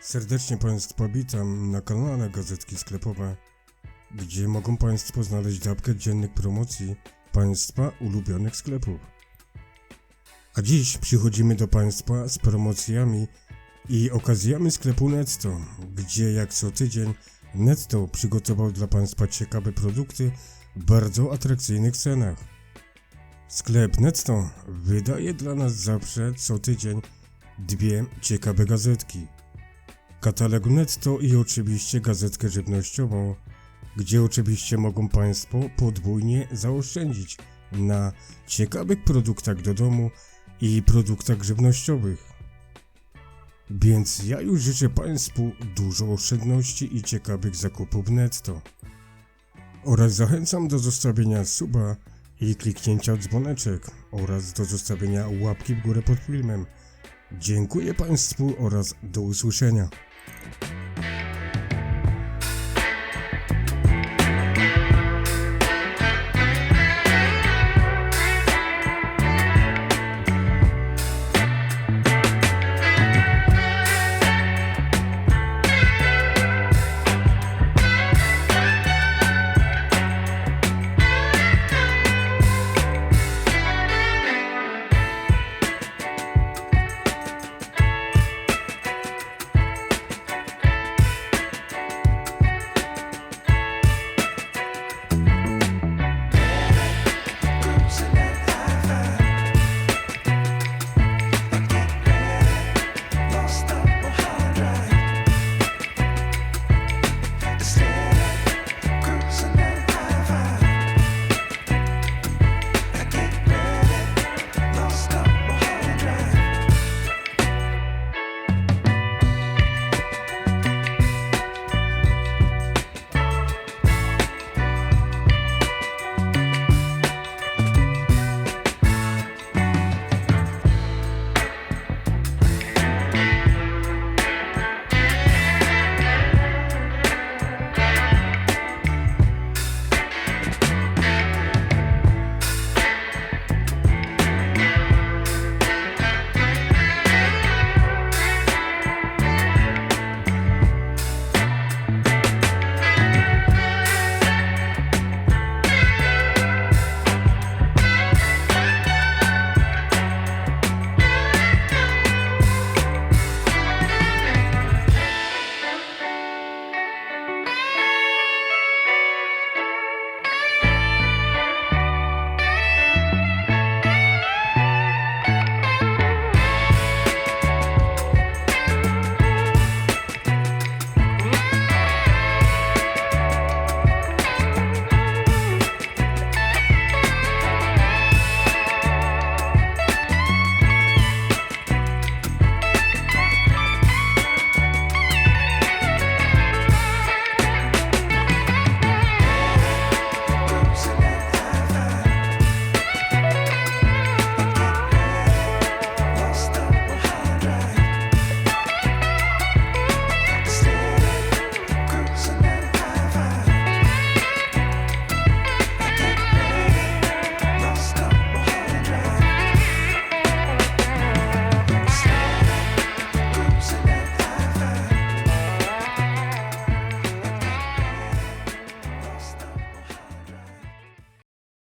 Serdecznie Państwa witam na kanale Gazetki Sklepowe, gdzie mogą Państwo znaleźć dawkę dziennych promocji Państwa ulubionych sklepów. A dziś przychodzimy do Państwa z promocjami i okazjami sklepu Netto, gdzie jak co tydzień Netto przygotował dla Państwa ciekawe produkty w bardzo atrakcyjnych cenach. Sklep Netto wydaje dla nas zawsze co tydzień dwie ciekawe gazetki. Katalog Netto i oczywiście gazetkę żywnościową, gdzie oczywiście mogą Państwo podwójnie zaoszczędzić na ciekawych produktach do domu i produktach żywnościowych. Więc ja już życzę Państwu dużo oszczędności i ciekawych zakupów netto. Oraz zachęcam do zostawienia suba i kliknięcia dzwoneczek oraz do zostawienia łapki w górę pod filmem. Dziękuję Państwu oraz do usłyszenia.